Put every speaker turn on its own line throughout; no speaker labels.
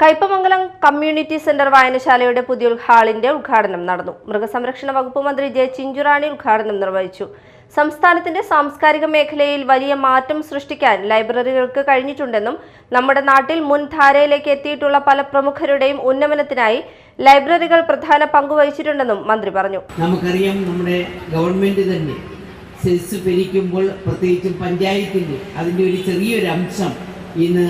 Kaipamangalam community centre വായനശാലയുടെ പുതിയ ഹാളിന്റെ ഉദ്ഘാടനം നടന്നു. മൃഗസംരക്ഷണ വകുപ്പ് മന്ത്രി ജെ ചിഞ്ചുറാണി ഉദ്ഘാടനം നിർവഹിച്ചു. സംസ്ഥാനത്തിന്റെ സാംസ്കാരിക മേഖലയിൽ വലിയ മാറ്റം സൃഷ്ടിക്കാൻ ലൈബ്രറികൾക്ക് കഴിഞ്ഞിട്ടുണ്ടെന്നും നമ്മുടെ നാട്ടിൽ മുൻധാരയിലേക്ക് എത്തിയിട്ടുള്ള പല പ്രമുഖരുടെയും ഉന്നമനത്തിനായി ലൈബ്രറികൾ പ്രധാന പങ്കുവഹിച്ചിട്ടുണ്ടെന്നും മന്ത്രി പറഞ്ഞു.
നമുക്കറിയാം നമ്മുടെ ഗവൺമെന്റ് തന്നെ സെസ് പ്രത്യേകിച്ചും പഞ്ചായത്തിന്റെ അതിന്റെ ഒരു ചെറിയൊരു അംശം ഇന്ന്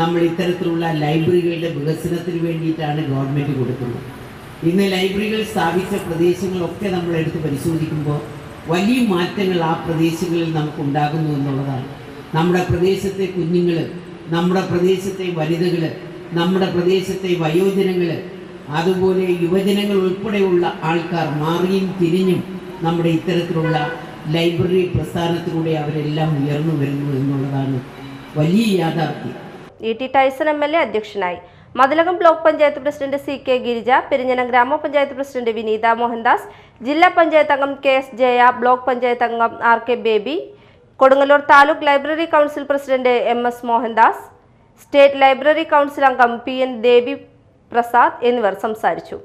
നമ്മൾ ഇത്തരത്തിലുള്ള ലൈബ്രറികളുടെ വികസനത്തിന് വേണ്ടിയിട്ടാണ് ഗവൺമെന്റ് കൊടുക്കുന്നത്. ഇന്ന് ലൈബ്രറികൾ സ്ഥാപിച്ച പ്രദേശങ്ങളൊക്കെ നമ്മൾ എടുത്ത് പരിശോധിക്കുമ്പോൾ വലിയ മാറ്റങ്ങൾ ആ പ്രദേശങ്ങളിൽ നമുക്ക് ഉണ്ടാകുന്നു എന്നുള്ളതാണ്. നമ്മുടെ പ്രദേശത്തെ കുഞ്ഞുങ്ങൾ നമ്മുടെ പ്രദേശത്തെ വനിതകൾ നമ്മുടെ പ്രദേശത്തെ വയോജനങ്ങൾ അതുപോലെ യുവജനങ്ങൾ ഉൾപ്പെടെയുള്ള ആൾക്കാർ മാറിയും തിരിഞ്ഞും നമ്മുടെ ഇത്തരത്തിലുള്ള ലൈബ്രറി പ്രസ്ഥാനത്തിലൂടെ അവരെല്ലാം ഉയർന്നു വരുന്നു എന്നുള്ളതാണ് വലിയ യാഥാർത്ഥ്യം.
E T Tyson M L A അധ്യക്ഷനായി. Mathilakam block panchayat president C K Girija Perinjanam ഗ്രാമപഞ്ചായത്ത് പ്രസിഡന്റ് വിനീത മോഹൻദാസ് ജില്ലാ പഞ്ചായത്ത് അംഗം K S Jaya block panchayat അംഗം R K Baby Kodungallur taluk library council president M S Mohandas state library council അംഗം P N Devi Prasad എന്നിവർ സംസാരിച്ചു.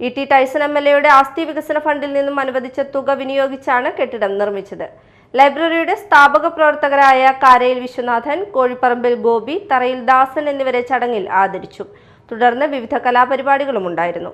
E T Tyson M L എയുടെ ആസ്തി വികസന ഫണ്ടിൽ നിന്നും അനുവദിച്ച തുക വിനിയോഗിച്ചാണ് കെട്ടിടം നിർമ്മിച്ചത്. ലൈബ്രറിയുടെ സ്ഥാപക പ്രവർത്തകരായ കാരയിൽ വിശ്വനാഥൻ കോഴിപ്പറമ്പിൽ ഗോപി തറയിൽ ദാസൻ എന്നിവരെ ചടങ്ങിൽ ആദരിച്ചു. തുടർന്ന് വിവിധ കലാപരിപാടികളും ഉണ്ടായിരുന്നു.